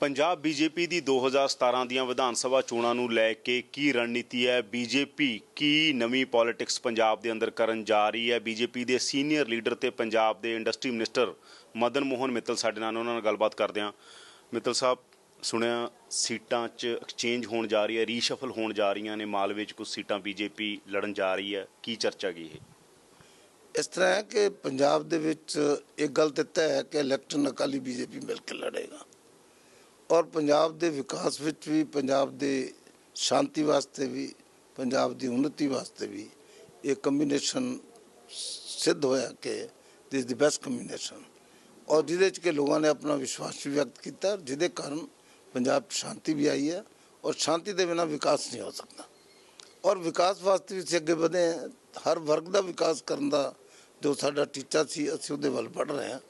Punjab BJP ਦੀ 2017 ਦੀਆਂ ਵਿਧਾਨ ਸਭਾ ਚੋਣਾਂ ਨੂੰ ਲੈ ਕੇ ਕੀ ਰਣਨੀਤੀ ਹੈ? ਬੀਜੇਪੀ ਕੀ ਨਵੀਂ ਪੋਲਿਟਿਕਸ ਪੰਜਾਬ ਦੇ ਅੰਦਰ ਕਰਨ ਜਾ ਰਹੀ ਹੈ? ਬੀਜੇਪੀ ਦੇ ਸੀਨੀਅਰ ਲੀਡਰ ਤੇ ਪੰਜਾਬ ਦੇ ਇੰਡਸਟਰੀ ਮਿਨਿਸਟਰ ਮਦਨ ਮੋਹਨ ਮਿੱਤਲ ਸਾਡੇ ਨਾਲ ਉਹਨਾਂ ਨਾਲ ਗੱਲਬਾਤ ਕਰਦੇ ਹਾਂ। ਮਿੱਤਲ ਸਾਹਿਬ, ਸੁਣਿਆ ਸੀਟਾਂ 'ਚ ਐਕਸਚੇਂਜ ਹੋਣ ਜਾ ਰਹੀ ਹੈ ਰੀਸ਼ਫਲ ਹੋਣ ਜਾ ਰਹੀਆਂ ਨੇ ਮਾਲਵੇ 'ਚ ਕੁਝ ਸੀਟਾਂ ਬੀਜੇਪੀ ਲੜਨ ਜਾ ਰਹੀ ਹੈ। ਕੀ ਚਰਚਾ ਗਈ ਇਹ ਇਸ ਤਰ੍ਹਾਂ ਹੈ ਕਿ ਪੰਜਾਬ ਦੇ ਵਿੱਚ ਇੱਕ ਗੱਲ ਦਿੱਤਾ ਹੈ ਕਿ ਇਲੈਕਸ਼ਨ ਅਕਾਲੀ ਬੀਜੇਪੀ ਮਿਲ ਕੇ ਲੜੇਗਾ। ਔਰ ਪੰਜਾਬ ਦੇ ਵਿਕਾਸ ਵਿੱਚ ਵੀ, ਪੰਜਾਬ ਦੇ ਸ਼ਾਂਤੀ ਵਾਸਤੇ ਵੀ, ਪੰਜਾਬ ਦੀ ਉન્નਤੀ ਵਾਸਤੇ ਵੀ ਇਹ ਕੰਬੀਨੇਸ਼ਨ ਸਿੱਧ ਹੋਇਆ ਕਿ ਦਿਸ ਦੀ ਬੈਸਟ ਕੰਬੀਨੇਸ਼ਨ ਔਰ ਜਿਹਦੇ ਚ ਕਿ ਲੋਕਾਂ ਨੇ ਆਪਣਾ ਵਿਸ਼ਵਾਸ ਵੀ ਵਿਅਕਤ ਕੀਤਾ, ਜਿਹਦੇ ਕਾਰਨ ਪੰਜਾਬ 'ਚ ਸ਼ਾਂਤੀ ਵੀ ਆਈ ਹੈ ਔਰ ਸ਼ਾਂਤੀ ਦੇ ਬਿਨਾਂ ਵਿਕਾਸ ਨਹੀਂ ਹੋ ਸਕਦਾ। ਔਰ ਵਿਕਾਸ ਵਾਸਤੇ ਵੀ ਅਸੀਂ ਅੱਗੇ ਵਧੇ ਹਾਂ। ਹਰ ਵਰਗ ਦਾ ਵਿਕਾਸ ਕਰਨ ਦਾ ਜੋ ਸਾਡਾ ਟੀਚਾ ਸੀ, ਅਸੀਂ ਉਹਦੇ ਵੱਲ ਵੱਧ ਰਹੇ ਹਾਂ।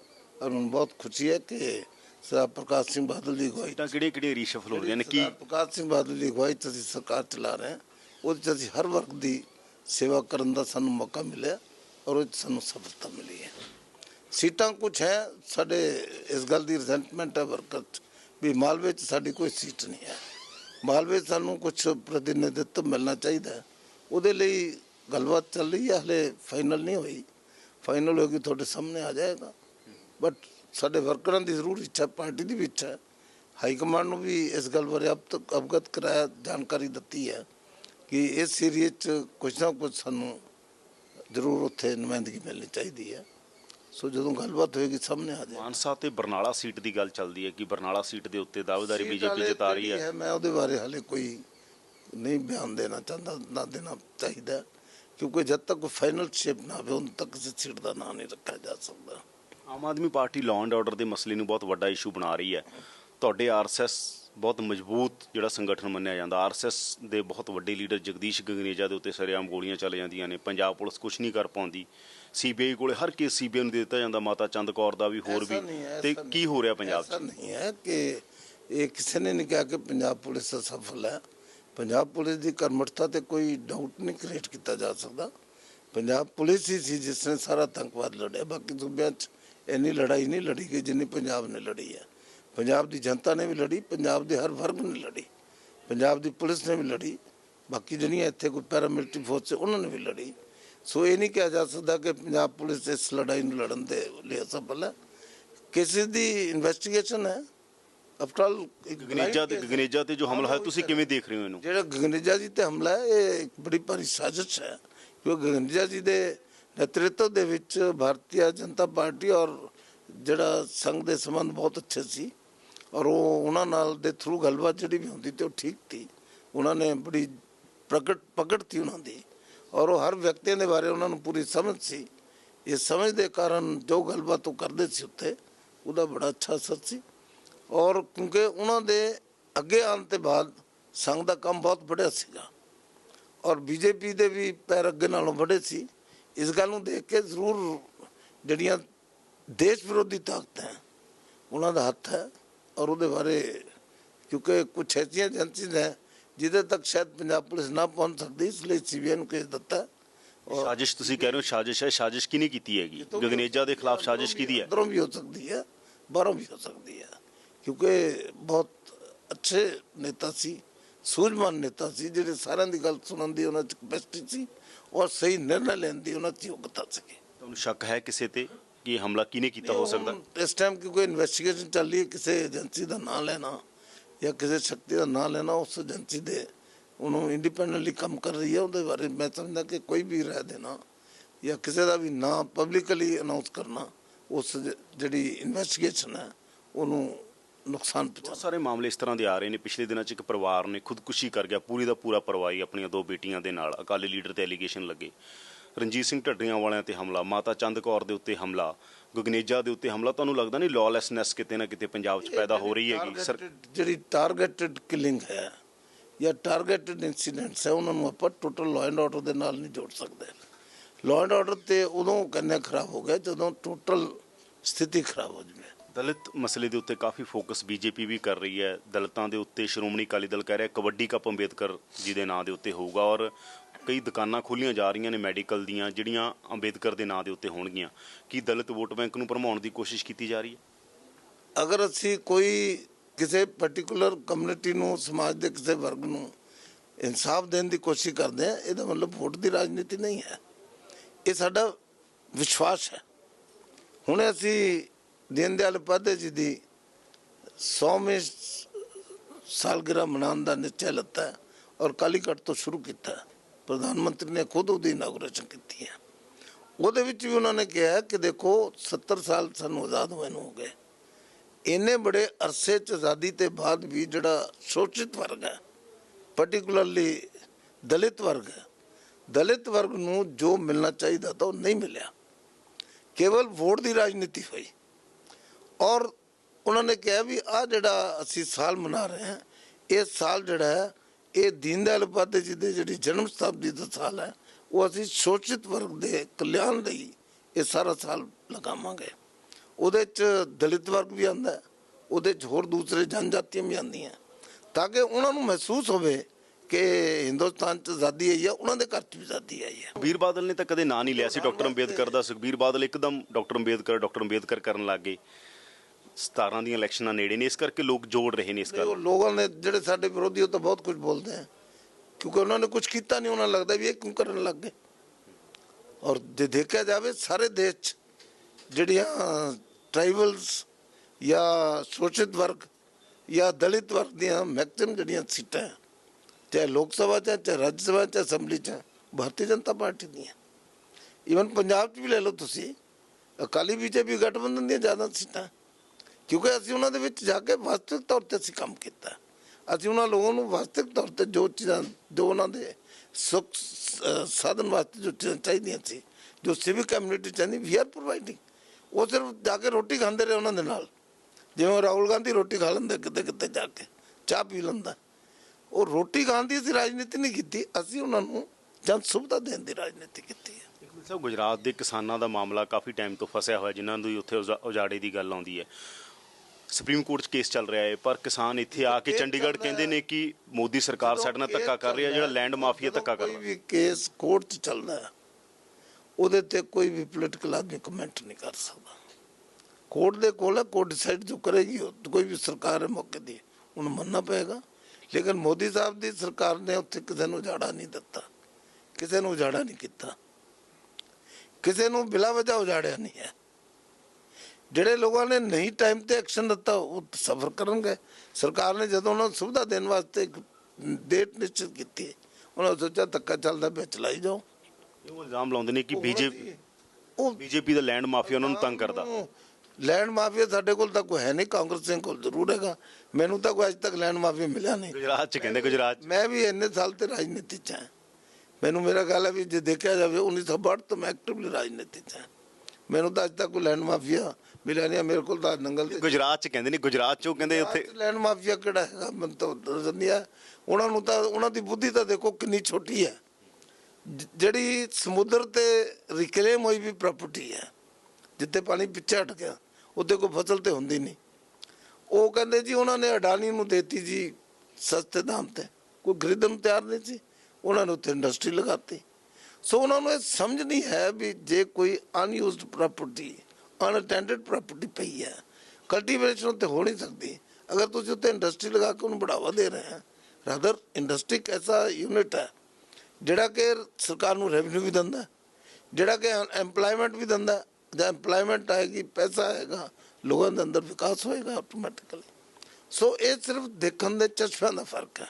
ਔਰ ਮੈਨੂੰ ਬਹੁਤ ਖੁਸ਼ੀ ਹੈ ਕਿ ਸਰਦਾਰ ਪ੍ਰਕਾਸ਼ ਸਿੰਘ ਬਾਦਲ ਦੀ ਅਗਵਾਈ ਸੀਟਾਂ ਕਿਹੜੀਆਂ ਕਿਹੜੀਆਂ ਰੀਸ਼ਫਲ ਹੋ ਰਹੀਆਂ ਨੇ? ਕੀ ਪ੍ਰਕਾਸ਼ ਸਿੰਘ ਬਾਦਲ ਦੀ ਅਗਵਾਈ 'ਚ ਅਸੀਂ ਸਰਕਾਰ ਚਲਾ ਰਹੇ ਹਾਂ। ਉਹਦੇ 'ਚ ਅਸੀਂ ਹਰ ਵਰਗ ਦੀ ਸੇਵਾ ਕਰਨ ਦਾ ਸਾਨੂੰ ਮੌਕਾ ਮਿਲਿਆ ਔਰ ਉਹ ਸਾਨੂੰ ਸਫਲਤਾ ਮਿਲੀ ਹੈ। ਸੀਟਾਂ ਕੁਝ ਹੈ ਸਾਡੇ ਇਸ ਗੱਲ ਦੀ ਰਿਜ਼ੈਂਟਮੈਂਟ ਹੈ ਵਰਕਰ ਵੀ ਮਾਲਵੇ 'ਚ ਸਾਡੀ ਕੋਈ ਸੀਟ ਨਹੀਂ ਹੈ। ਮਾਲਵੇ ਸਾਨੂੰ ਕੁਝ ਪ੍ਰਤੀਨਿਧਿਤਵ ਮਿਲਣਾ ਚਾਹੀਦਾ। ਉਹਦੇ ਲਈ ਗੱਲਬਾਤ ਚੱਲ ਰਹੀ ਹੈ ਹਲੇ ਫਾਈਨਲ ਨਹੀਂ ਹੋਈ। ਫਾਈਨਲ ਹੋਏਗੀ ਤੁਹਾਡੇ ਸਾਹਮਣੇ ਆ ਜਾਏਗਾ। ਬਟ ਸਾਡੇ ਵਰਕਰਾਂ ਦੀ ਜ਼ਰੂਰ ਇੱਛਾ ਪਾਰਟੀ ਦੀ ਵੀ ਇੱਛਾ ਹਾਈ ਕਮਾਂਡ ਨੂੰ ਵੀ ਇਸ ਗੱਲ ਬਾਰੇ ਅਬ ਤੱਕ ਅਵਗਤ ਕਰਾਇਆ ਜਾਣਕਾਰੀ ਦਿੱਤੀ ਹੈ ਕਿ ਇਸ ਸੀਰੀਜ਼ 'ਚ ਕੁਝ ਨਾ ਕੁਝ ਸਾਨੂੰ ਜ਼ਰੂਰ ਉੱਥੇ ਨੁਮਾਇੰਦਗੀ ਮਿਲਣੀ ਚਾਹੀਦੀ ਹੈ। ਸੋ ਜਦੋਂ ਗੱਲਬਾਤ ਹੋਏਗੀ ਸਾਹਮਣੇ ਆ ਜਾਏਗਾ। ਮਾਨਸਾ ਤੇ ਬਰਨਾਲਾ ਸੀਟ ਦੀ ਗੱਲ ਚੱਲਦੀ ਹੈ ਕਿ ਬਰਨਾਲਾ ਸੀਟ ਦੇ ਉੱਤੇ ਦਾਅਵੇਦਾਰੀ ਬੀਜੇਪੀ ਜਿਤਾ ਰਹੀ ਹੈ। ਮੈਂ ਉਹਦੇ ਬਾਰੇ ਹਾਲੇ ਕੋਈ ਨਹੀਂ ਬਿਆਨ ਦੇਣਾ ਚਾਹੁੰਦਾ ਨਾ ਦੇਣਾ ਚਾਹੀਦਾ ਕਿਉਂਕਿ ਜਦ ਤੱਕ ਕੋਈ ਫਾਈਨਲ ਸ਼ੇਪ ਨਾ ਆਵੇ ਉਦੋਂ ਤੱਕ ਸੀਟ ਦਾ ਨਾਂ ਨਹੀਂ ਰੱਖਿਆ ਜਾ ਸਕਦਾ। Aam Aadmi Party law and order ਦੇ ਮਸਲੇ ਨੂੰ ਬਹੁਤ ਵੱਡਾ ਇਸ਼ੂ ਬਣਾ ਰਹੀ ਹੈ। ਤੁਹਾਡੇ ਆਰਐਸਐਸ ਬਹੁਤ ਮਜ਼ਬੂਤ ਜਿਹੜਾ ਸੰਗਠਨ ਮੰਨਿਆ ਜਾਂਦਾ। ਆਰਐਸਐਸ ਦੇ ਬਹੁਤ ਵੱਡੇ ਲੀਡਰ ਜਗਦੀਸ਼ ਗਗਨੇਜਾ ਦੇ ਉੱਤੇ ਸਰੇਆਮ ਗੋਲੀਆਂ ਚੱਲ ਜਾਂਦੀਆਂ ਨੇ। ਪੰਜਾਬ ਪੁਲਿਸ ਕੁਝ ਨਹੀਂ ਕਰ ਪਾਉਂਦੀ। ਸੀਬੀਆਈ ਕੋਲੇ ਹਰ ਕੇਸ ਸੀਬੀਆਈ ਨੂੰ ਦੇ ਦਿੱਤਾ ਜਾਂਦਾ। ਮਾਤਾ ਚੰਦ ਕੌਰ ਦਾ ਵੀ ਹੋਰ ਵੀ। ਤੇ। ਕੀ ਹੋ ਰਿਹਾ ਪੰਜਾਬ 'ਚ? ਨਹੀਂ ਹੈ ਕਿ ਇਹ ਕਿਸੇ ਨੇ ਨਹੀਂ ਕਿਹਾ ਕਿ ਪੰਜਾਬ ਪੁਲਿਸ ਸਫਲ ਹੈ। ਪੰਜਾਬ ਪੁਲਿਸ ਦੀ ਕਰਮਠਤਾ ਤੇ ਕੋਈ ਡਾਊਟ ਨਹੀਂ ਕ੍ਰੀਏਟ ਕੀਤਾ ਜਾ ਸਕਦਾ। ਪੰਜਾਬ ਪੁਲਿਸ ਹੀ ਸੀ ਜਿਸ ਨੇ ਸਾਰਾ ਆਤੰਕਵਾਦ ਲੜਿਆ। ਬਾਕੀ ਸੂਬਿਆਂ 'ਚ ਇੰਨੀ ਲੜਾਈ ਨਹੀਂ ਲੜੀ ਗਈ ਜਿੰਨੀ ਪੰਜਾਬ ਨੇ ਲੜੀ ਹੈ। ਪੰਜਾਬ ਦੀ ਜਨਤਾ ਨੇ ਵੀ ਲੜੀ ਪੰਜਾਬ ਦੇ ਹਰ ਵਰਗ ਨੇ ਲੜੀ। ਪੰਜਾਬ ਦੀ ਪੁਲਿਸ ਨੇ ਵੀ ਲੜੀ ਬਾਕੀ ਜਿਹੜੀਆਂ ਇੱਥੇ ਕੋਈ ਪੈਰਾਮਿਲਟਰੀ ਫੋਰਸ ਉਹਨਾਂ ਨੇ ਵੀ ਲੜੀ। ਸੋ ਇਹ ਨਹੀਂ ਕਿਹਾ ਜਾ ਸਕਦਾ ਕਿ ਪੰਜਾਬ ਪੁਲਿਸ ਇਸ ਲੜਾਈ ਨੂੰ ਲੜਨ ਦੇ ਲਈ ਅਸਫਲ ਹੈ। ਕਿਸੇ ਦੀ ਇਨਵੈਸਟੀਗੇਸ਼ਨ ਹੈ। ਆਫਟਰ ਆਲ ਗਗਨੇਜਾ ਤੇ ਗਗਨੇਜਾ ਤੇ ਜੋ ਹਮਲਾ ਹੋਇਆ ਤੁਸੀਂ ਕਿਵੇਂ ਦੇਖ ਰਹੇ ਹੋ ਇਹਨੂੰ? ਜਿਹੜਾ ਗਗਨੇਜਾ ਜੀ ਤੇ ਹਮਲਾ ਹੈ ਇਹ ਇੱਕ ਬੜੀ ਭਾਰੀ ਸਾਜ਼ਿਸ਼ ਹੈ। ਕਿਉਂਕਿ ਗਗਨੇਜਾ ਜੀ ਦੇ ਨੇਤਰਤਵ ਦੇ ਵਿੱਚ ਭਾਰਤੀ ਜਨਤਾ ਪਾਰਟੀ ਔਰ ਜਿਹੜਾ ਸੰਘ ਦੇ ਸੰਬੰਧ ਬਹੁਤ ਅੱਛੇ ਸੀ ਔਰ ਉਹ ਉਹਨਾਂ ਨਾਲ ਦੇ ਥਰੂ ਗੱਲਬਾਤ ਜਿਹੜੀ ਵੀ ਹੁੰਦੀ ਤੇ ਉਹ ਠੀਕ ਸੀ। ਉਹਨਾਂ ਨੇ ਬੜੀ ਪ੍ਰਗਟ ਪਕੜ ਸੀ ਉਹਨਾਂ ਦੀ ਔਰ ਉਹ ਹਰ ਵਿਅਕਤੀ ਦੇ ਬਾਰੇ ਉਹਨਾਂ ਨੂੰ ਪੂਰੀ ਸਮਝ ਸੀ। ਇਹ ਸਮਝ ਦੇ ਕਾਰਨ ਜੋ ਗੱਲਬਾਤ ਉਹ ਕਰਦੇ ਸੀ ਉੱਤੇ ਉਹਦਾ ਬੜਾ ਅੱਛਾ ਅਸਰ ਸੀ ਔਰ ਕਿਉਂਕਿ ਉਹਨਾਂ ਦੇ ਅੱਗੇ ਆਉਣ ਤੇ ਬਾਅਦ ਸੰਘ ਦਾ ਕੰਮ ਬਹੁਤ ਵਧਿਆ ਸੀਗਾ ਔਰ ਬੀਜੇਪੀ ਦੇ ਵੀ ਪੈਰ ਅੱਗੇ ਨਾਲੋਂ ਵੱਡੇ ਸੀ। ਇਸ ਗੱਲ ਨੂੰ ਦੇਖ ਕੇ ਜ਼ਰੂਰ ਜਿਹੜੀਆਂ ਦੇਸ਼ ਵਿਰੋਧੀ ਤਾਕਤਾਂ ਉਹਨਾਂ ਦਾ ਹੱਥ ਹੈ ਔਰ ਉਹਦੇ ਬਾਰੇ ਕਿਉਂਕਿ ਕੁਝ ਐਸੀਆਂ ਏਜੰਸੀਜ਼ ਹੈ ਜਿਹਦੇ ਤੱਕ ਸ਼ਾਇਦ ਪੰਜਾਬ ਪੁਲਿਸ ਨਾ ਪਹੁੰਚ ਸਕਦੀ ਇਸ ਲਈ ਸੀਬੀਆਈ ਨੂੰ ਕੇਸ ਦਿੱਤਾ ਸਾਜ਼ਿਸ਼ ਤੁਸੀਂ ਕਹਿ ਰਹੇ ਹੋ ਸਾਜ਼ਿਸ਼ ਹੈ ਸਾਜ਼ਿਸ਼ ਕਿਹਨੇ ਕੀਤੀ ਹੈਗੀ? ਗਗਨੇਜਾ ਦੇ ਖਿਲਾਫ ਸਾਜ਼ਿਸ਼ ਕਿਹਦੀ ਹੈ? ਅੰਦਰੋਂ ਵੀ ਹੋ ਸਕਦੀ ਹੈ ਬਾਹਰੋਂ ਵੀ ਹੋ ਸਕਦੀ ਹੈ ਕਿਉਂਕਿ ਬਹੁਤ ਅੱਛੇ ਨੇਤਾ ਸੀ। ਸੂਝਵਾਨ ਨੇਤਾ ਸੀ ਜਿਹੜੇ ਸਾਰਿਆਂ ਦੀ ਗੱਲ ਸੁਣਨ ਦੀ ਉਹਨਾਂ ਚ ਕਪੈਸਿਟੀ ਸੀ ਔਰ ਸਹੀ ਨਿਰਣਾ ਲੈਣ ਦੀ ਉਹਨਾਂ ਚ ਯੋਗਤਾ ਸੀ ਤੁਹਾਨੂੰ ਸ਼ੱਕ ਹੈ ਕਿਸੇ ਤੇ ਕਿ ਹਮਲਾ ਕਿਹਨੇ ਕੀਤਾ ਹੋ ਸਕਦਾ? ਇਸ ਟਾਈਮ ਕਿਉਂਕਿ ਇਨਵੈਸਟੀਗੇਸ਼ਨ ਚੱਲ ਰਹੀ ਹੈ ਕਿਸੇ ਏਜੰਸੀ ਦਾ ਨਾਂ ਲੈਣਾ ਜਾਂ ਕਿਸੇ ਸ਼ਕਤੀ ਦਾ ਨਾਂ ਲੈਣਾ ਉਸ ਏਜੰਸੀ ਦੇ ਉਹਨੂੰ ਇੰਡੀਪੈਂਡੈਂਟਲੀ ਕੰਮ ਕਰ ਰਹੀ ਹੈ ਉਹਦੇ ਬਾਰੇ ਮੈਂ ਸਮਝਦਾ ਕਿ ਕੋਈ ਵੀ ਰਾਏ ਦੇਣਾ ਜਾਂ ਕਿਸੇ ਦਾ ਵੀ ਨਾਂ ਪਬਲਿਕਲੀ ਅਨਾਉਂਸ ਕਰਨਾ ਉਸ ਜਿਹੜੀ ਇਨਵੈਸਟੀਗੇਸ਼ਨ ਹੈ ਉਹਨੂੰ ਨੁਕਸਾਨ ਬਹੁਤ ਪਹੁੰਚਾ ਸਾਰੇ ਮਾਮਲੇ ਇਸ ਤਰ੍ਹਾਂ ਦੇ ਆ ਰਹੇ ਨੇ। ਪਿਛਲੇ ਦਿਨਾਂ 'ਚ ਇੱਕ ਪਰਿਵਾਰ ਨੇ ਖੁਦਕੁਸ਼ੀ ਕਰ ਗਿਆ ਪੂਰੀ ਦਾ ਪੂਰਾ ਪਰਿਵਾਰ ਹੀ ਆਪਣੀਆਂ ਦੋ ਬੇਟੀਆਂ ਦੇ ਨਾਲ। ਅਕਾਲੀ ਲੀਡਰ ਤੇ ਐਲੀਗੇਸ਼ਨ ਲੱਗੇ। ਰਣਜੀਤ ਸਿੰਘ ਢੱਡਰੀਆਂ ਵਾਲਿਆਂ ਤੇ ਹਮਲਾ ਮਾਤਾ ਚੰਦ ਕੌਰ ਦੇ ਉੱਤੇ ਹਮਲਾ ਗਗਨੇਜਾ ਦੇ ਉੱਤੇ ਹਮਲਾ। ਤੁਹਾਨੂੰ ਲੱਗਦਾ ਨਹੀਂ ਲੌਲੈਸਨੈਸ ਕਿਤੇ ਨਾ ਕਿਤੇ ਪੰਜਾਬ 'ਚ ਪੈਦਾ ਹੋ ਰਹੀ ਹੈਗੀ? ਸਰ Targeted- ਜਿਹੜੀ ਟਾਰਗੇਟਡ ਕਿਲਿੰਗ ਹੈ ਜਾਂ ਟਾਰਗੇਟਡ ਇਨਸੀਡੈਂਟਸ ਹੈ ਉਹਨਾਂ ਨੂੰ ਆਪਾਂ ਟੋਟਲ ਲਾਅ ਐਂਡ ਆਰਡਰ ਦੇ ਨਾਲ ਨਹੀਂ ਜੋੜ ਸਕਦੇ। ਲਾਅ ਐਂਡ ਆਰਡਰ ਤੇ ਉਦੋਂ ਕੰਨੇ ਖਰਾਬ ਹੋ ਗਿਆ ਜਦੋਂ ਟੋਟਲ ਸਥਿਤੀ ਖਰਾਬ ਹੋ ਜਾਵੇ। ਦਲਿਤ ਮਸਲੇ ਦੇ ਉੱਤੇ ਕਾਫੀ ਫੋਕਸ ਬੀਜੇਪੀ ਵੀ ਕਰ ਰਹੀ ਹੈ। ਦਲਿਤਾਂ ਦੇ ਉੱਤੇ ਸ਼੍ਰੋਮਣੀ ਅਕਾਲੀ ਦਲ ਕਹਿ ਰਿਹਾ ਕਬੱਡੀ ਕੱਪ ਅੰਬੇਦਕਰ ਜੀ ਦੇ ਨਾਂ ਦੇ ਉੱਤੇ ਹੋਊਗਾ ਔਰ ਕਈ ਦੁਕਾਨਾਂ ਖੋਲੀਆਂ ਜਾ ਰਹੀਆਂ ਨੇ ਮੈਡੀਕਲ ਦੀਆਂ, ਜਿਹੜੀਆਂ ਅੰਬੇਦਕਰ ਦੇ ਨਾਂ ਦੇ ਉੱਤੇ ਹੋਣਗੀਆਂ। ਕੀ ਦਲਿਤ ਵੋਟ ਬੈਂਕ ਨੂੰ ਭਰਮਾਉਣ ਦੀ ਕੋਸ਼ਿਸ਼ ਕੀਤੀ ਜਾ ਰਹੀ ਹੈ? ਅਗਰ ਅਸੀਂ ਕੋਈ ਕਿਸੇ ਪਾਰਟਿਕੂਲਰ ਕਮਿਊਨਿਟੀ ਨੂੰ, ਸਮਾਜ ਦੇ ਕਿਸੇ ਵਰਗ ਨੂੰ ਇਨਸਾਫ ਦੇਣ ਦੀ ਕੋਸ਼ਿਸ਼ ਕਰਦੇ ਆ ਇਹਦਾ ਮਤਲਬ ਵੋਟ ਦੀ ਰਾਜਨੀਤੀ ਨਹੀਂ ਹੈ। ਇਹ ਸਾਡਾ ਵਿਸ਼ਵਾਸ ਹੈ। ਹੁਣ ਅਸੀਂ ਦੀਨ ਦਿਆਲ ਜੀ ਦੀ 100ਵੀਂ ਸਾਲਗਿਰਾ ਮਨਾਉਣ ਦਾ ਨਿਸ਼ਚੈ ਲਿੱਤਾ ਔਰ ਕਾਲੀਕਟ ਤੋਂ ਸ਼ੁਰੂ ਕੀਤਾ। ਪ੍ਰਧਾਨ ਮੰਤਰੀ ਨੇ ਖੁਦ ਉਹਦੀ ਇਨਾਗੂਰੇਸ਼ਨ ਕੀਤੀ ਹੈ। ਉਹਦੇ ਵਿੱਚ ਵੀ ਉਹਨਾਂ ਨੇ ਕਿਹਾ ਕਿ ਦੇਖੋ 70 ਸਾਲ ਸਾਨੂੰ ਆਜ਼ਾਦ ਹੋਏ ਨੂੰ ਹੋ ਗਏ। ਇੰਨੇ ਬੜੇ ਅਰਸੇ ਚ ਆਜ਼ਾਦੀ ਤੇ ਬਾਅਦ ਵੀ ਜਿਹੜਾ ਸ਼ੋਸ਼ਿਤ ਵਰਗ ਹੈ ਪਾਰਟਿਕੂਲਰਲੀ ਦਲਿਤ ਵਰਗ ਹੈ, ਦਲਿਤ ਵਰਗ ਨੂੰ ਜੋ ਮਿਲਣਾ ਚਾਹੀਦਾ ਤਾਂ ਉਹ ਨਹੀਂ ਮਿਲਿਆ। ਕੇਵਲ ਵੋਟ ਦੀ ਰਾਜਨੀਤੀ ਹੋਈ। ਔਰ ਉਹਨਾਂ ਨੇ ਕਿਹਾ ਵੀ ਆ ਜਿਹੜਾ ਅਸੀਂ ਸਾਲ ਮਨਾ ਰਹੇ ਹਾਂ, ਇਹ ਸਾਲ ਜਿਹੜਾ ਹੈ, ਇਹ ਦੀਨਦਿਆਲ ਉਪਾਧਿਆਏ ਜੀ ਦੇ ਜਿਹੜੀ ਜਨਮ ਸ਼ਤਾਬਦੀ ਦਾ ਸਾਲ ਹੈ, ਉਹ ਅਸੀਂ ਸ਼ੋਸ਼ਿਤ ਵਰਗ ਦੇ ਕਲਿਆਣ ਲਈ ਇਹ ਸਾਰਾ ਸਾਲ ਲਗਾਵਾਂਗੇ। ਉਹਦੇ ਚ ਦਲਿਤ ਵਰਗ ਵੀ ਆਂਦਾ ਉਹਦੇ ਚ ਹੋਰ ਦੂਸਰੇ ਜਨਜਾਤੀਆਂ ਵੀ ਆਉਂਦੀਆਂ ਤਾਂ ਕਿ ਉਹਨਾਂ ਨੂੰ ਮਹਿਸੂਸ ਹੋਵੇ ਕਿ ਹਿੰਦੁਸਤਾਨ ਚ ਆਜ਼ਾਦੀ ਆਈ ਹੈ, ਉਹਨਾਂ ਦੇ ਘਰ ਚ ਵੀ ਆਜ਼ਾਦੀ ਆਈ ਹੈ। ਸੁਖਬੀਰ ਬਾਦਲ ਨੇ ਤਾਂ ਕਦੇ ਨਾਂ ਨਹੀਂ ਲਿਆ ਸੀ ਡਾਕਟਰ ਅੰਬੇਦਕਰ ਦਾ। ਸੁਖਬੀਰ ਬਾਦਲ ਇੱਕਦਮ ਡਾਕਟਰ ਅੰਬੇਦਕਰ ਡਾਕਟਰ ਅੰਬੇਦਕਰ ਕਰਨ ਲੱਗ ਗਏ। 17 ਦੀਆਂ ਇਲੈਕਸ਼ਨਾਂ ਨੇੜੇ ਨੇ ਇਸ ਕਰਕੇ ਲੋਕ ਜੋੜ ਰਹੇ ਨੇ ਇਸ ਉਹ ਗੱਲ ਲੋਕਾਂ ਨੇ ਜਿਹੜੇ ਸਾਡੇ ਵਿਰੋਧੀ ਉਹ ਤਾਂ ਬਹੁਤ ਕੁਝ ਬੋਲਦੇ ਆ ਕਿਉਂਕਿ ਉਹਨਾਂ ਨੇ ਕੁਝ ਕੀਤਾ ਨਹੀਂ ਉਹਨਾਂ ਲੱਗਦਾ ਵੀ ਇਹ ਕਿਉਂ ਕਰਨ ਲੱਗ ਗਏ। ਔਰ ਜੇ ਦੇਖਿਆ ਜਾਵੇ ਸਾਰੇ ਦੇਸ਼ 'ਚ ਜਿਹੜੀਆਂ ਟ੍ਰਾਈਬਲਸ ਜਾਂ ਸ਼ੋਸ਼ਿਤ ਵਰਗ ਜਾਂ ਦਲਿਤ ਵਰਗ ਦੀਆਂ ਮੈਕਸਿਮਮ ਜਿਹੜੀਆਂ ਸੀਟਾਂ ਚਾਹੇ ਲੋਕ ਸਭਾ 'ਚ ਚਾਹੇ ਰਾਜ ਸਭਾ 'ਚ, ਅਸੈਂਬਲੀ 'ਚ ਭਾਰਤੀ ਜਨਤਾ ਪਾਰਟੀ ਦੀਆਂ। ਈਵਨ ਪੰਜਾਬ 'ਚ ਵੀ ਲੈ ਲਓ ਤੁਸੀਂ ਅਕਾਲੀ ਬੀਜੇਪੀ ਗਠਬੰਧਨ ਦੀਆਂ ਜ਼ਿਆਦਾ ਸੀਟਾਂ। ਕਿਉਂਕਿ ਅਸੀਂ ਉਹਨਾਂ ਦੇ ਵਿੱਚ ਜਾ ਕੇ ਵਾਸਤਵਿਕ ਤੌਰ ਤੇ ਅਸੀਂ ਕੰਮ ਕੀਤਾ। ਅਸੀਂ ਉਹਨਾਂ ਲੋਕਾਂ ਨੂੰ ਵਾਸਤਵਿਕ ਤੌਰ ਤੇ ਜੋ ਚੀਜ਼ਾਂ, ਜੋ ਉਹਨਾਂ ਦੇ ਸੁੱਖ ਸਾਧਨ ਵਾਸਤੇ ਜੋ ਚੀਜ਼ਾਂ ਚਾਹੀਦੀਆਂ ਸੀ, ਜੋ ਸਿਵਿਕ ਕਮਿਊਨਿਟੀ ਚਾਹੀਦੀ ਵੀ ਆਰ ਪ੍ਰੋਵਾਈਡਿੰਗ ਉਹ ਸਿਰਫ ਜਾ ਕੇ ਰੋਟੀ ਖਾਂਦੇ ਰਹੇ ਉਹਨਾਂ ਦੇ ਨਾਲ। ਜਿਵੇਂ ਰਾਹੁਲ ਗਾਂਧੀ ਰੋਟੀ ਖਾ ਲੈਂਦੇ ਕਿਤੇ ਕਿਤੇ ਜਾ ਕੇ, ਚਾਹ ਪੀ ਲੈਂਦਾ। ਉਹ ਰੋਟੀ ਖਾਣ ਦੀ ਅਸੀਂ ਰਾਜਨੀਤੀ ਨਹੀਂ ਕੀਤੀ, ਅਸੀਂ ਉਹਨਾਂ ਨੂੰ ਜਨ ਸੁਵਿਧਾ ਦੇਣ ਦੀ ਰਾਜਨੀਤੀ ਕੀਤੀ ਹੈ। ਸਭ ਗੁਜਰਾਤ ਦੇ ਕਿਸਾਨਾਂ ਦਾ ਮਾਮਲਾ ਕਾਫੀ ਟਾਈਮ ਤੋਂ ਫਸਿਆ ਹੋਇਆ, ਜਿਨ੍ਹਾਂ ਦੀ ਉੱਥੇ ਉਜਾੜੇ ਦੀ ਗੱਲ ਆਉਂਦੀ ਹੈ। ਸੁਪਰੀਮ ਕੋਰਟ 'ਚ ਕੇਸ ਚੱਲ ਰਿਹਾ ਹੈ ਪਰ ਕਿਸਾਨ ਇੱਥੇ ਆ ਕੇ ਚੰਡੀਗੜ੍ਹ ਕਹਿੰਦੇ ਨੇ ਕਿ ਮੋਦੀ ਸਰਕਾਰ ਸਾਡੇ ਨਾਲ ਧੱਕਾ ਕਰ ਰਹੀ ਹੈ ਜਿਹੜਾ ਲੈਂਡ ਮਾਫੀਆ ਧੱਕਾ ਕਰ ਕੋਈ ਰਿਹਾ। ਵੀ ਕੇਸ ਕੋਰਟ 'ਚ ਚੱਲਦਾ ਹੈ ਉਹਦੇ ਤੇ ਕੋਈ ਵੀ ਪੋਲੀਟੀਕਲ ਆਦਮੀ ਕਮੈਂਟ ਨਹੀਂ ਕਰ ਸਕਦਾ। ਕੋਰਟ ਦੇ ਕੋਲ ਹੈ ਕੋਰਟ ਡਿਸਾਈਡ ਜੋ ਕਰੇਗੀ ਉਹ ਕੋਈ ਵੀ ਸਰਕਾਰ ਹੈ ਮੌਕੇ ਦੀ ਉਹਨੂੰ ਮੰਨਣਾ ਪਏਗਾ। ਲੇਕਿਨ ਮੋਦੀ ਸਾਹਿਬ ਦੀ ਸਰਕਾਰ ਨੇ ਉੱਥੇ ਕਿਸੇ ਨੂੰ ਉਜਾੜਾ ਨਹੀਂ ਦਿੱਤਾ ਕਿਸੇ ਨੂੰ ਉਜਾੜਾ ਨਹੀਂ ਕੀਤਾ। ਕਿਸੇ ਨੂੰ ਬਿਲਾ ਵਜ੍ਹਾ ਉਜਾੜਿਆ ਨਹੀਂ ਹੈ। ਜਿਹੜੇ ਲੋਕਾਂ ਨੇ ਨਹੀਂ ਟਾਈਮ ਤੇ ਐਕਸ਼ਨ ਦਿੱਤਾ ਉਹ ਸਫਰ ਕਰਨਗੇ। ਸਰਕਾਰ ਨੇ ਜਦੋਂ ਉਹਨਾਂ ਨੂੰ ਸੁਵਿਧਾ ਦੇਣ ਵਾਸਤੇ ਇੱਕ ਡੇਟ ਨਿਸ਼ਚਿਤ ਕੀਤੀ ਉਹਨਾਂ ਨੇ ਸੋਚਿਆ ਧੱਕਾ ਚੱਲਦਾ ਪਿਆ ਚਲਾਈ ਜਾਓ। ਉਹ ਇਲਜ਼ਾਮ ਲਾਉਂਦੇ ਨੇ ਕਿ ਬੀਜੇਪੀ ਉਹ ਬੀਜੇਪੀ ਦਾ ਲੈਂਡ ਮਾਫੀਆ ਉਹਨਾਂ ਨੂੰ ਤੰਗ ਕਰਦਾ। ਲੈਂਡ ਮਾਫੀਆ ਸਾਡੇ ਕੋਲ ਤਾਂ ਕੋਈ ਹੈ ਨਹੀਂ ਕਾਂਗਰਸੀਆਂ ਕੋਲ ਜ਼ਰੂਰ ਹੈਗਾ। ਮੈਨੂੰ ਤਾਂ ਕੋਈ ਅੱਜ ਤੱਕ ਲੈਂਡ ਮਾਫੀਆ ਮਿਲਿਆ ਨਹੀਂ। ਗੁਜਰਾਤ 'ਚ ਕਹਿੰਦੇ ਗੁਜਰਾਤ ਮੈਂ ਵੀ ਇੰਨੇ ਸਾਲ ਤੇ ਰਾਜਨੀਤੀ ਚ ਹਾਂ। ਮੈਨੂੰ ਮੇਰਾ ਖਿਆਲ ਹੈ ਵੀ ਜੇ ਦੇਖਿਆ ਜਾਵੇ 1962 ਤੋਂ ਮੈਂ ਐਕਟਿਵਲੀ ਰਾਜਨੀਤੀ ਚ ਹਾਂ। ਮੈਨੂੰ ਤਾਂ ਅੱਜ ਤੱਕ ਕੋਈ ਲੈਂਡ ਮਾਫੀਆ ਮਿਲਿਆ ਨਹੀਂ ਮੇਰੇ ਕੋਲ ਤਾਂ ਨੰਗਲ ਤੇ ਗੁਜਰਾਤ 'ਚ ਕਹਿੰਦੇ ਨੇ ਗੁਜਰਾਤ 'ਚ ਕਹਿੰਦੇ ਉੱਥੇ ਲੈਂਡ ਮਾਫੀਆ ਕਿਹੜਾ ਹੈਗਾ ਮੈਨੂੰ ਤਾਂ ਨਹੀਂ ਆ। ਉਹਨਾਂ ਨੂੰ ਤਾਂ ਉਹਨਾਂ ਦੀ ਬੁੱਧੀ ਤਾਂ ਦੇਖੋ ਕਿੰਨੀ ਛੋਟੀ ਹੈ। ਜਿਹੜੀ ਸਮੁੰਦਰ ਤੇ ਰਿਕਲੇਮ ਹੋਈ ਵੀ ਪ੍ਰਾਪਰਟੀ ਹੈ ਜਿੱਥੇ ਪਾਣੀ ਪਿੱਛੇ ਹਟ ਗਿਆ ਉੱਥੇ ਕੋਈ ਫਸਲ ਤੇ ਹੁੰਦੀ ਨਹੀਂ। ਉਹ ਕਹਿੰਦੇ ਜੀ ਉਹਨਾਂ ਨੇ ਅਡਾਨੀ ਨੂੰ ਦੇਤੀ ਜੀ ਸਸਤੇ ਦਾਮ ਤੇ। ਕੋਈ ਖਰੀਦਣ ਤਿਆਰ ਨਹੀਂ ਸੀ। ਉਹਨਾਂ ਨੇ ਉੱਥੇ ਇੰਡਸਟਰੀ ਲਗਾਤੀ। ਸੋ ਉਹਨਾਂ ਨੂੰ ਇਹ ਸਮਝ ਨਹੀਂ ਹੈ ਵੀ ਜੇ ਕੋਈ ਅਨਯੂਜ਼ਡ ਪ੍ਰਾਪਰਟੀ ਅਨਅਟੈਂਡਡ ਪ੍ਰਾਪਰਟੀ ਪਈ ਹੈ ਕਲਟੀਵੇਸ਼ਨ ਉੱਤੇ ਹੋ ਨਹੀਂ ਸਕਦੀ। ਅਗਰ ਤੁਸੀਂ ਉੱਤੇ ਇੰਡਸਟਰੀ ਲਗਾ ਕੇ ਉਹਨੂੰ ਬੜਾਵਾ ਦੇ ਰਹੇ ਹੈ ਰਾਦਰ ਇੰਡਸਟਰੀ ਇੱਕ ਐਸਾ ਯੂਨਿਟ ਹੈ, ਜਿਹੜਾ ਕਿ ਸਰਕਾਰ ਨੂੰ ਰੈਵਨਿਊ ਵੀ ਦਿੰਦਾ ਜਿਹੜਾ ਕਿ ਐਮਪਲੋਇਮੈਂਟ ਵੀ ਦਿੰਦਾ ਜਾਂ ਜਦ ਐਮਪਲੋਇਮੈਂਟ ਆਏਗੀ, ਪੈਸਾ ਆਏਗਾ, ਲੋਕਾਂ ਦੇ ਅੰਦਰ ਵਿਕਾਸ ਹੋਏਗਾ ਆਟੋਮੈਟਿਕਲੀ ਸੋ ਇਹ ਸਿਰਫ ਦੇਖਣ ਦੇ ਚਸ਼ਮਿਆਂ ਦਾ ਫ਼ਰਕ ਹੈ।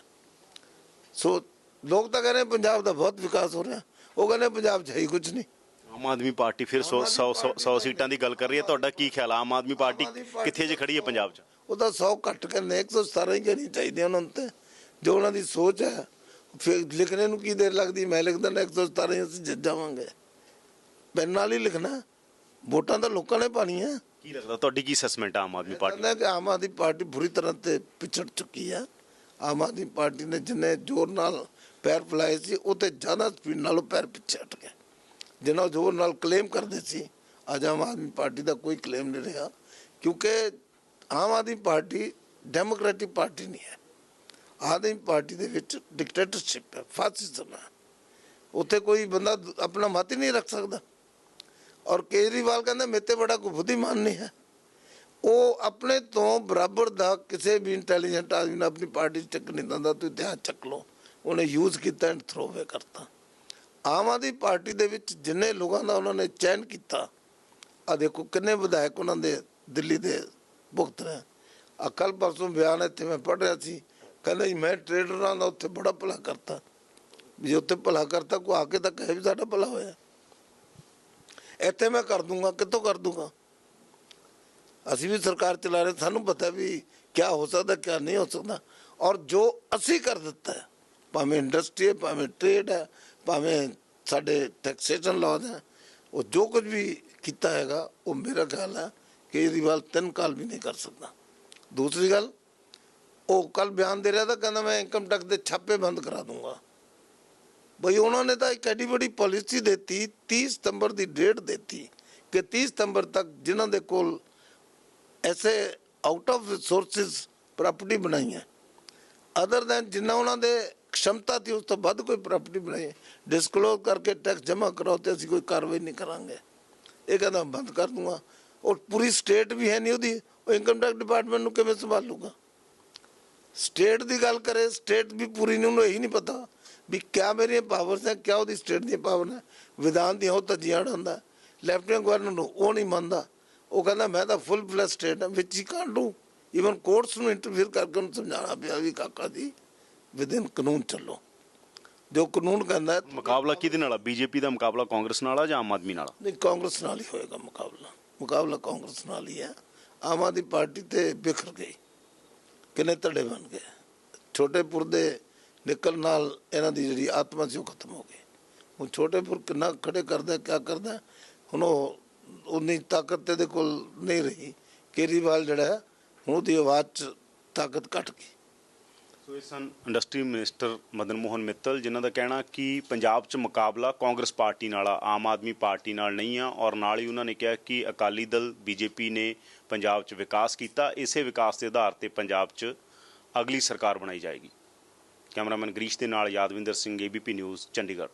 ਸੋ ਲੋਕ ਤਾਂ ਕਹਿੰਦੇ ਪੰਜਾਬ ਦਾ ਬਹੁਤ ਵਿਕਾਸ ਹੋ ਰਿਹਾ। ਉਹ ਕਹਿੰਦੇ ਪੰਜਾਬ 'ਚ ਹੈ ਹੀ ਕੁਝ ਨਹੀਂ। ਆਮ ਆਦਮੀ ਪਾਰਟੀ ਫਿਰ 100 100 100 ਸੀਟਾਂ ਦੀ ਗੱਲ ਕਰ ਰਹੀ ਹੈ। ਤੁਹਾਡਾ ਕੀ ਖਿਆਲ ਆ? ਆਮ ਆਦਮੀ ਪਾਰਟੀ ਕਿੱਥੇ ਜੇ ਖੜੀ ਹੈ ਪੰਜਾਬ 'ਚ? ਉਹ ਤਾਂ 100 ਘੱਟ ਕਹਿੰਦੇ 117 ਹੀ ਕਹਿਣੀ ਚਾਹੀਦੀ ਉਹਨਾਂ ਨੂੰ ਤੇ। ਜੋ ਉਹਨਾਂ ਦੀ ਸੋਚ ਹੈ ਫਿਰ ਲਿਖਣੇ ਨੂੰ ਕੀ ਦੇਰ ਲੱਗਦੀ? ਮੈਂ ਲਿਖ ਦਿੰਦਾ 117 ਹੀ ਅਸੀਂ ਜਿੱਤ ਜਾਵਾਂਗੇ। ਪੈਨ ਨਾਲ ਹੀ ਲਿਖਣਾ। ਵੋਟਾਂ ਤਾਂ ਲੋਕਾਂ ਨੇ ਪਾਣੀਆਂ ਕੀ ਲੱਗਦਾ? ਤੁਹਾਡੀ ਕੀ ਅਸੈਸਮੈਂਟ ਆ ਆਮ ਆਦਮੀ ਪਾਰਟੀ ਕਹਿੰਦਾ ਕਿ ਆਮ ਆਦਮੀ ਪਾਰਟੀ ਬੁਰੀ ਤਰ੍ਹਾਂ ਤੇ ਪਿਛੜ ਚੁੱਕੀ ਹੈ ਆਮ ਆਦਮੀ ਪਾਰਟੀ ਨੇ ਜਿੰਨੇ ਜ਼ੋਰ ਨਾਲ ਪੈਰ ਫਲਾਏ ਸੀ, ਉਹ ਤੇ ਜ਼ਿਆਦਾ ਸਪੀਡ ਨਾਲੋਂ ਪੈਰ ਪਿੱਛੇ ਹਟ ਗਏ। ਜਿੰਨਾ ਜ਼ੋਰ ਨਾਲ ਕਲੇਮ ਕਰਦੇ ਸੀ, ਅੱਜ ਆਮ ਆਦਮੀ ਪਾਰਟੀ ਦਾ ਕੋਈ ਕਲੇਮ ਨਹੀਂ ਰਿਹਾ, ਕਿਉਂਕਿ Aam Aadmi Party democratic party ਨਹੀਂ ਹੈ। ਆਦਮੀ ਪਾਰਟੀ ਦੇ ਵਿੱਚ ਡਿਕਟੇਟਰਸ਼ਿਪ ਹੈ ਫਾਸਿਜ਼ਮ ਹੈ। ਉੱਥੇ ਕੋਈ ਬੰਦਾ ਆਪਣਾ ਮਤ ਹੀ ਨਹੀਂ ਰੱਖ ਸਕਦਾ। ਔਰ ਕੇਜਰੀਵਾਲ ਕਹਿੰਦਾ ਮੇਤੇ ਬੜਾ ਕੋਈ ਬੁੱਧੀਮਾਨ ਨਹੀਂ ਹੈ। ਉਹ ਆਪਣੇ ਤੋਂ ਬਰਾਬਰ ਦਾ ਕਿਸੇ ਵੀ ਇੰਟੈਲੀਜੈਂਟ ਆਦਮੀ ਨਾਲ ਆਪਣੀ ਪਾਰਟੀ 'ਚ ਚੱਕ ਨਹੀਂ ਦਿੰਦਾ, ਤੁਸੀਂ ਧਿਆਨ ਚੱਕ ਲਓ। ਉਹਨੇ ਯੂਜ਼ ਕੀਤਾ ਐਂਡ ਥਰੋਵੇ ਕਰਤਾ। ਆਮ ਆਦਮੀ ਪਾਰਟੀ ਦੇ ਵਿੱਚ ਜਿੰਨੇ ਲੋਕਾਂ ਦਾ ਉਹਨਾਂ ਨੇ ਚੈਨ ਕੀਤਾ ਆ ਦੇਖੋ ਕਿੰਨੇ ਵਿਧਾਇਕ ਉਹਨਾਂ ਦੇ ਦਿੱਲੀ ਦੇ ਭੁਗਤ ਰਹੇ। ਆ ਕੱਲ ਪਰਸੋਂ ਬਿਆਨ ਇੱਥੇ ਮੈਂ ਪੜ੍ਹ ਰਿਹਾ ਸੀ, ਕਹਿੰਦਾ ਜੀ, ਮੈਂ ਟ੍ਰੇਡਰਾਂ ਦਾ ਉੱਥੇ ਬੜਾ ਭਲਾ ਕਰਤਾ। ਵੀ ਜੇ ਉੱਥੇ ਭਲਾ ਕਰਤਾ, ਕੋਈ ਆ ਕੇ ਤਾਂ ਕਹੇ ਵੀ ਸਾਡਾ ਭਲਾ ਹੋਇਆ। ਇੱਥੇ ਮੈਂ ਕਰ ਦੂੰਗਾ, ਕਿੱਥੋਂ ਕਰ ਦੂੰਗਾ? ਅਸੀਂ ਵੀ ਸਰਕਾਰ ਚਲਾ ਰਹੇ, ਸਾਨੂੰ ਪਤਾ ਵੀ ਕੀ ਹੋ ਸਕਦਾ ਕੀ ਨਹੀਂ ਹੋ ਸਕਦਾ। ਔਰ ਜੋ ਅਸੀਂ ਕਰ ਦਿੱਤਾ ਭਾਵੇਂ ਇੰਡਸਟਰੀ ਹੈ, ਭਾਵੇਂ ਟ੍ਰੇਡ ਹੈ, ਭਾਵੇਂ ਸਾਡੇ ਟੈਕਸੇਸ਼ਨ ਲਾਅ ਹੈ, ਉਹ ਜੋ ਕੁਝ ਵੀ ਕੀਤਾ ਹੈਗਾ, ਉਹ ਮੇਰਾ ਖਿਆਲ ਹੈ ਕੇਜਰੀਵਾਲ ਤਿੰਨ ਕਾਲ ਵੀ ਨਹੀਂ ਕਰ ਸਕਦਾ। ਦੂਸਰੀ ਗੱਲ, ਉਹ ਕੱਲ ਬਿਆਨ ਦੇ ਰਿਹਾ ਤਾਂ ਕਹਿੰਦਾ ਮੈਂ ਇਨਕਮ ਟੈਕਸ ਦੇ ਛਾਪੇ ਬੰਦ ਕਰਾ ਦੂੰਗਾ। ਬਈ ਉਹਨਾਂ ਨੇ ਤਾਂ ਇੱਕ ਐਡੀ ਵੱਡੀ ਪਾਲਿਸੀ ਦਿੱਤੀ 30 ਸਤੰਬਰ ਦੀ ਡੇਟ ਦਿੱਤੀ ਕਿ 30 ਸਤੰਬਰ ਤੱਕ ਜਿਨ੍ਹਾਂ ਦੇ ਕੋਲ ਐਸੇ ਆਊਟ ਆਫ ਰਿਸੋਰਸਸ ਪ੍ਰਾਪਰਟੀ ਬਣਾਈ ਹੈ ਅਦਰ ਦੈਨ ਜਿੰਨਾ ਉਹਨਾਂ ਦੇ ਖਮਤਾ ਸੀ ਉਸ ਤੋਂ ਵੱਧ ਕੋਈ ਪ੍ਰਾਪਰਟੀ ਬਣਾਈ ਡਿਸਕਲੋਜ਼ ਕਰਕੇ ਟੈਕਸ ਜਮ੍ਹਾਂ ਕਰਾਓ ਤੇ ਅਸੀਂ ਕੋਈ ਕਾਰਵਾਈ ਨਹੀਂ ਕਰਾਂਗੇ ਇਹ ਕਹਿੰਦਾ ਬੰਦ ਕਰ ਦੂੰਗਾ ਔਰ ਪੂਰੀ ਸਟੇਟ ਵੀ ਹੈ ਨਹੀਂ ਉਹਦੀ ਉਹ ਇਨਕਮ ਟੈਕਸ ਡਿਪਾਰਟਮੈਂਟ ਨੂੰ ਕਿਵੇਂ ਸੰਭਾਲੂਗਾ ਸਟੇਟ ਦੀ ਗੱਲ ਕਰੇ ਸਟੇਟ ਵੀ ਪੂਰੀ ਨਹੀਂ ਉਹਨੂੰ ਇਹੀ ਨਹੀਂ ਪਤਾ ਵੀ ਕਿਆ ਮੇਰੀਆਂ ਪਾਵਰਸ ਹੈ ਕਿਆ ਉਹਦੀ ਸਟੇਟ ਦੀਆਂ ਪਾਵਰ ਨੇ ਵਿਧਾਨ ਦੀਆਂ ਉਹ ਧੱਜੀਆਂ ਹੁੰਦਾ ਲੈਫਟੀਨੈਂਟ ਗਵਰਨਰ ਨੂੰ ਉਹ ਨਹੀਂ ਮੰਨਦਾ ਉਹ ਕਹਿੰਦਾ ਮੈਂ ਤਾਂ ਫੁੱਲ ਫਲੈਸ਼ ਸਟੇਟ ਹਾਂ ਵਿੱਚ ਹੀ ਕਾਂਡ ਡੂ ਇਵਨ ਕੋਰਟਸ ਨੂੰ ਇੰਟਰਫੇਅਰ ਕਰਕੇ ਉਹਨੂੰ ਸਮਝਾਉਣਾ ਪਿਆ ਵੀ ਕਾਕਾ ਜੀ ਵਿਦਿਨ ਕਾਨੂੰਨ ਚੱਲੋ। ਜੋ ਕਾਨੂੰਨ ਕਹਿੰਦਾ ਮੁਕਾਬਲਾ ਕਿਹਦੇ ਨਾਲ ਆ? ਬੀਜੇਪੀ ਦਾ ਮੁਕਾਬਲਾ ਕਾਂਗਰਸ ਨਾਲ ਆ ਜਾਂ ਆਮ ਆਦਮੀ ਨਾਲ? ਨਹੀਂ ਕਾਂਗਰਸ ਨਾਲ ਹੀ ਹੋਏਗਾ ਮੁਕਾਬਲਾ। ਮੁਕਾਬਲਾ ਕਾਂਗਰਸ ਨਾਲ ਹੀ ਹੈ। ਆਮ ਆਦਮੀ ਪਾਰਟੀ ਤੇ ਬਿਖਰ ਗਈ। ਕਿੰਨੇ ਧੜੇ ਬਣ ਗਏ। ਛੋਟੇਪੁਰ ਦੇ ਨਿਕਲ ਨਾਲ ਇਹਨਾਂ ਦੀ ਜਿਹੜੀ ਆਤਮਾ ਸੀ ਉਹ ਖਤਮ ਹੋ ਗਈ। ਹੁਣ ਛੋਟੇਪੁਰ ਕਿੰਨਾ ਖੜੇ ਕਰਦਾ ਕਿਆ ਕਰਦਾ ਹੁਣ ਉਹ ਉਨੀ ਤਾਕਤ ਇਹਦੇ ਕੋਲ ਨਹੀਂ ਰਹੀ। ਕੇਜਰੀਵਾਲ ਜਿਹੜਾ ਹੁਣ ਉਹਦੀ ਆਵਾਜ਼ 'ਚ ਤਾਕਤ ਘਟ ਗਈ। ਸੋ ਇਹ ਸਨ ਇੰਡਸਟਰੀ ਮਿਨਿਸਟਰ ਮਦਨ ਮੋਹਨ ਮਿੱਤਲ, ਜਿਨ੍ਹਾਂ ਦਾ ਕਹਿਣਾ ਕਿ ਪੰਜਾਬ 'ਚ ਮੁਕਾਬਲਾ ਕਾਂਗਰਸ ਪਾਰਟੀ ਨਾਲ ਆ, ਆਮ ਆਦਮੀ ਪਾਰਟੀ ਨਾਲ ਨਹੀਂ ਆ ਔਰ ਨਾਲ ਹੀ ਉਹਨਾਂ ਨੇ ਕਿਹਾ ਕਿ ਅਕਾਲੀ ਦਲ ਬੀਜੇਪੀ ਨੇ ਪੰਜਾਬ 'ਚ ਵਿਕਾਸ ਕੀਤਾ, ਇਸੇ ਵਿਕਾਸ ਦੇ ਆਧਾਰ ਤੇ ਪੰਜਾਬ 'ਚ ਅਗਲੀ ਸਰਕਾਰ ਬਣਾਈ ਜਾਏਗੀ। ਕੈਮਰਾਮੈਨ ਗਰੀਸ਼ ਦੇ ਨਾਲ ਯਾਦਵਿੰਦਰ ਸਿੰਘ ਏਬੀਪੀ ਨਿਊਜ਼ ਚੰਡੀਗੜ੍ਹ।